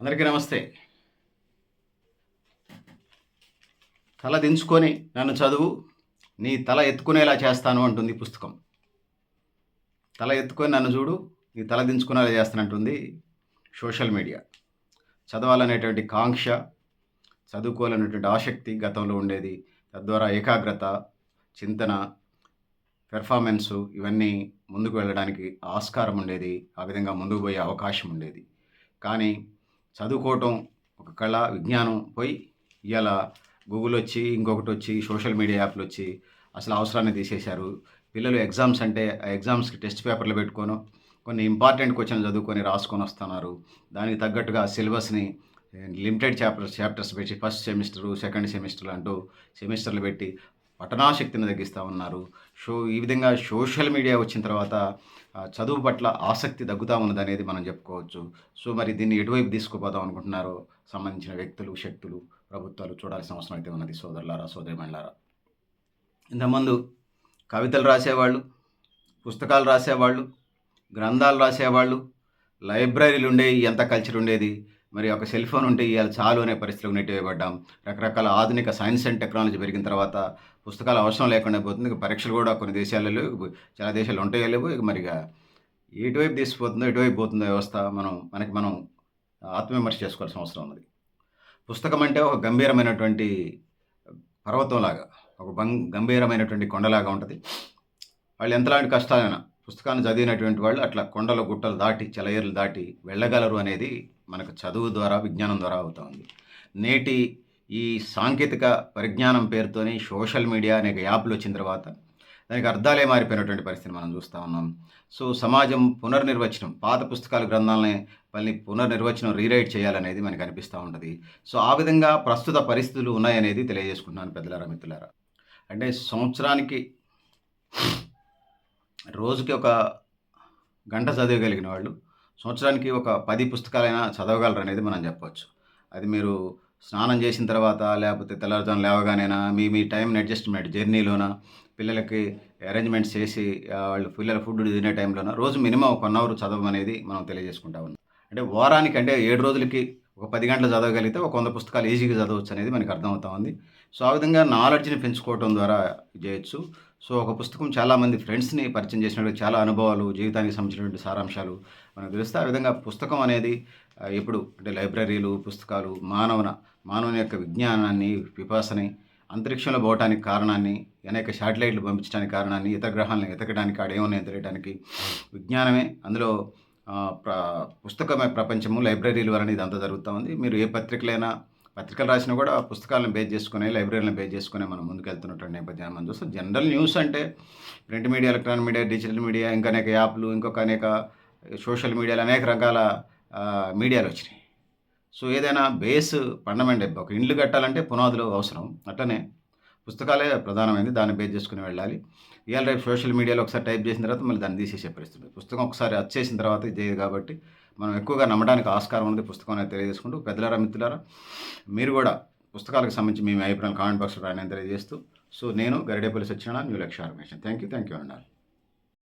అందరికీ నమస్తే. తల దించుకొని నన్ను చదువు నీ తల ఎత్తుకునేలా చేస్తాను అంటుంది పుస్తకం. తల ఎత్తుకొని నన్ను చూడు నీ తల దించుకునేలా చేస్తానంటుంది సోషల్ మీడియా. చదవాలనేటువంటి కాంక్ష చదువుకోవాలనేటువంటి ఆసక్తి గతంలో ఉండేది. తద్వారా ఏకాగ్రత చింతన పెర్ఫార్మెన్సు ఇవన్నీ ముందుకు వెళ్ళడానికి ఆస్కారం ఉండేది. ఆ విధంగా ముందుకు పోయే అవకాశం ఉండేది. కానీ చదువుకోవటం ఒక కళ విజ్ఞానం పోయి ఇవాళ గూగుల్ వచ్చి ఇంకొకటి వచ్చి సోషల్ మీడియా యాప్లు వచ్చి అసలు అవసరాన్ని తీసేశారు. పిల్లలు ఎగ్జామ్స్ అంటే ఆ ఎగ్జామ్స్కి టెస్ట్ పేపర్లు పెట్టుకోను కొన్ని ఇంపార్టెంట్ క్వశ్చన్ చదువుకొని రాసుకొని వస్తున్నారు. దానికి తగ్గట్టుగా సిలబస్ని లిమిటెడ్ చాప్టర్స్ చాప్టర్స్ పెట్టి ఫస్ట్ సెమిస్టరు సెకండ్ సెమిస్టర్ అంటూ సెమిస్టర్లు పెట్టి పఠనాశక్తిని తగ్గిస్తూ ఉన్నారు. షో ఈ విధంగా సోషల్ మీడియా వచ్చిన తర్వాత చదువు పట్ల ఆసక్తి తగ్గుతూ ఉన్నదనేది మనం చెప్పుకోవచ్చు. సో మరి దీన్ని ఎటువైపు తీసుకుపోదాం అనుకుంటున్నారో సంబంధించిన వ్యక్తులు శక్తులు ప్రభుత్వాలు చూడాల్సిన అవసరం అయితే ఉన్నది సోదరులారా సోదరిమణులారా. ఇంతకుముందు కవితలు రాసేవాళ్ళు పుస్తకాలు రాసేవాళ్ళు గ్రంథాలు రాసేవాళ్ళు లైబ్రరీలు ఉండేవి ఎంత కల్చర్ ఉండేది మరి ఒక సెల్ ఫోన్ ఉంటే ఇవాళ చాలు అనే పరిస్థితులకు నెట్టివేయబడ్డాం రకరకాల ఆధునిక సైన్స్ అండ్ టెక్నాలజీ పెరిగిన తర్వాత పుస్తకాలు అవసరం లేకుండా పోతుంది. ఇక పరీక్షలు కూడా కొన్ని దేశాలలో చాలా దేశాలు ఉంటాయో లేవు ఇక మరిగా ఎటువైపు తీసుకుపోతుందో ఎటువైపు పోతుందో వ్యవస్థ మనం మనకి మనం ఆత్మవిమర్శ చేసుకోవాల్సిన అవసరం ఉన్నది. పుస్తకం అంటే ఒక గంభీరమైనటువంటి పర్వతంలాగా ఒక బం గంభీరమైనటువంటి కొండలాగా ఉంటుంది. వాళ్ళు ఎంతలాంటి కష్టాలైనా పుస్తకాన్ని చదివినటువంటి వాళ్ళు అట్లా కొండల గుట్టలు దాటి చెలయేర్లు దాటి వెళ్ళగలరు అనేది మనకు చదువు ద్వారా విజ్ఞానం ద్వారా అవుతా ఉంది. నేటి ఈ సాంకేతిక పరిజ్ఞానం పేరుతోని సోషల్ మీడియా అనేక యాప్లు వచ్చిన తర్వాత దానికి అర్థాలే మారిపోయినటువంటి పరిస్థితి మనం చూస్తూ ఉన్నాం. సో సమాజం పునర్నిర్వచనం పాత పుస్తకాల గ్రంథాలని మళ్ళీ పునర్నిర్వచనం రీరైట్ చేయాలనేది మనకు అనిపిస్తూ ఉంటుంది. సో ఆ విధంగా ప్రస్తుత పరిస్థితులు ఉన్నాయనేది తెలియజేసుకుంటున్నాను పెద్దలారా మిత్రులారా. అంటే సంవత్సరానికి రోజుకి ఒక గంట చదవగలిగిన వాళ్ళు సంవత్సరానికి ఒక పది పుస్తకాలైనా చదవగలరు అనేది మనం చెప్పవచ్చు అది మీరు స్నానం చేసిన తర్వాత లేకపోతే తెల్లవారుజాము లేవగానైనా మీ మీ టైం అడ్జస్ట్మెంట్ జర్నీలోన పిల్లలకి అరేంజ్మెంట్స్ చేసి వాళ్ళు పిల్లల ఫుడ్ తినే టైంలోన రోజు మినిమం ఒక వన్ అవర్ చదవమనేది మనం తెలియజేసుకుంటా ఉన్నాం. అంటే వారానికి అంటే ఏడు రోజులకి ఒక పది గంటలు చదవగలిగితే ఒక వంద పుస్తకాలు ఈజీగా చదవచ్చు అనేది మనకి అర్థమవుతా ఉంది. సో ఆ విధంగా నాలెడ్జ్ని పెంచుకోవడం ద్వారా చేయొచ్చు. సో ఒక పుస్తకం చాలామంది ఫ్రెండ్స్ని పరిచయం చేసినట్టు చాలా అనుభవాలు జీవితానికి సంబంధించినటువంటి సారాంశాలు మనకు తెలుస్తే ఆ విధంగా పుస్తకం అనేది ఎప్పుడు అంటే లైబ్రరీలు పుస్తకాలు మానవన మానవుని యొక్క విజ్ఞానాన్ని విపాసని అంతరిక్షంలో పోవటానికి కారణాన్ని అనేక శాటిలైట్లు పంపించడానికి కారణాన్ని ఇతర గ్రహాలను ఎతకడానికి ఆడేమున్నాయో తెలియడానికి విజ్ఞానమే అందులో ప్ర పుస్తకమే ప్రపంచము లైబ్రరీల వలన ఇదంతా జరుగుతూ ఉంది. మీరు ఏ పత్రికలైనా పత్రికలు రాసినా కూడా పుస్తకాలను బేస్ చేసుకునే లైబ్రరీలను బేస్ చేసుకునే మనం ముందుకు వెళ్తున్నటువంటి నేపథ్యాన్ని మనం చూస్తాం. జనరల్ న్యూస్ అంటే print media electronic media digital media ఇంకా అనేక యాప్లు ఇంకొక అనేక సోషల్ మీడియాలు అనేక రకాల మీడియాలు వచ్చినాయి. సో ఏదైనా బేస్ ఫండమెంట్ ఒక ఇండ్లు కట్టాలంటే పునాదులు అవసరం. అట్లనే పుస్తకాలే ప్రధానమైనది దాన్ని బేస్ చేసుకుని వెళ్ళాలి. ఇవాళ రేపు సోషల్ మీడియాలో ఒకసారి టైప్ చేసిన తర్వాత మళ్ళీ దాన్ని తీసేసే పరిస్థితి పుస్తకం ఒకసారి వచ్చేసిన తర్వాత ఇదే చేయదు కాబట్టి మనం ఎక్కువగా నమ్మడానికి ఆస్కారం ఉంది పుస్తకం అనేది తెలియజేసుకుంటూ పెద్దలారా మిత్రులారా మీరు కూడా పుస్తకాలకు సంబంధించి మీ అభిప్రాయాలు కామెంట్ బాక్స్లో రాయని తెలియజేస్తూ సో నేను Garidepalli Satyanarayana new Lakshya organization. Thank you thank you అన్నారు.